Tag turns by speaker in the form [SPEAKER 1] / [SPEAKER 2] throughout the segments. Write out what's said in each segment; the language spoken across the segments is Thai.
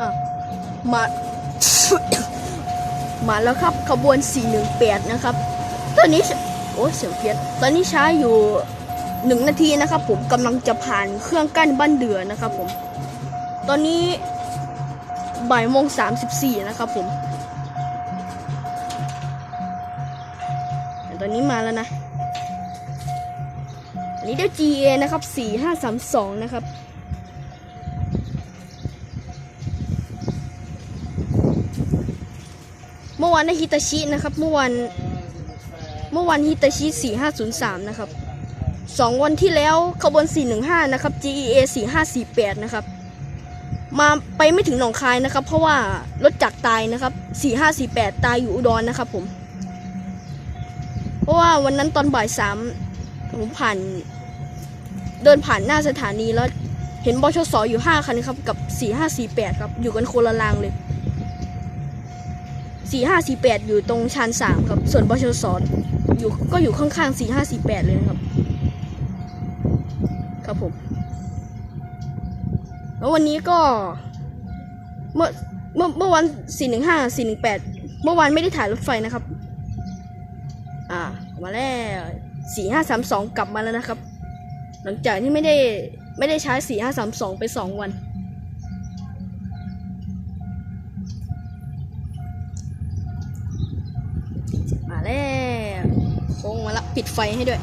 [SPEAKER 1] อะมา มาแล้วครับขบวน 418 นะครับ ตอนนี้ โอ้เสียงเพี้ยนตอนนี้ช้าอยู่หนึ่งนาทีนะครับ ผมกำลังจะผ่านเครื่องกั้นบ้านเดือนะครับ ผม ตอนนี้บ่ายโมงสามสิบสี่นะครับ ผมแต่ตอนนี้มาแล้วนะ อันนี้เดี๋ยว GA นะครับ4532นะครับ มื่อวานได้ฮิตาชินะครับ เมื่อวานเมื่อวานฮิตาชิ4503 นะครับสองวันที่แล้วขบวน 415 นะครับ GEA 4548 นะครับ มาไปไม่ถึงหนองคายนะครับ เพราะว่ารถจักรตายนะครับ 4548 ตายอยู่อุดรนะครับผม เพราะว่าวันนั้นตอนบ่ายสามผมผ่าน เดินผ่านหน้าสถานีแล้วเห็นบชสอยู่ 5 คันครับ กับ 4548 ครับ อยู่กันคนละรางเลย 4548 อยู่ตรงชานสามครับ ส่วนบชสอยู่ก็อยู่ข้างๆ4548 เลยนะครับ ครับผม แล้ววันนี้ก็ เมื่อเมื่อเมื่อวันสี่หนึ่งห้าสี่หนึ่งแปดเมื่อวานไม่ได้ถ่ายรถไฟนะครับ อ่า มาแล้วสี่ห้าสามสองกลับมาแล้วนะครับ หลังจากที่ไม่ได้ไม่ได้ใช้สี่ห้าสามสองไปสองวัน ค้งมาละปิดไฟให้ด้วย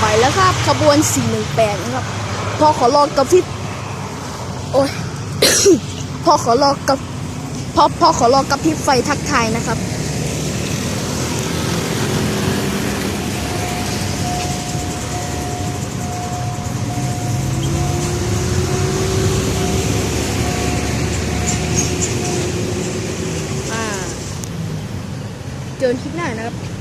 [SPEAKER 1] ไปแล้วครับขบวน 418 นะครับ พอขอรองกับพี่โอ้ย พอขอรองกับพอพอขอรองกับพี่ไฟทักทายนะครับ เจอกันคลิปหน้านะครับ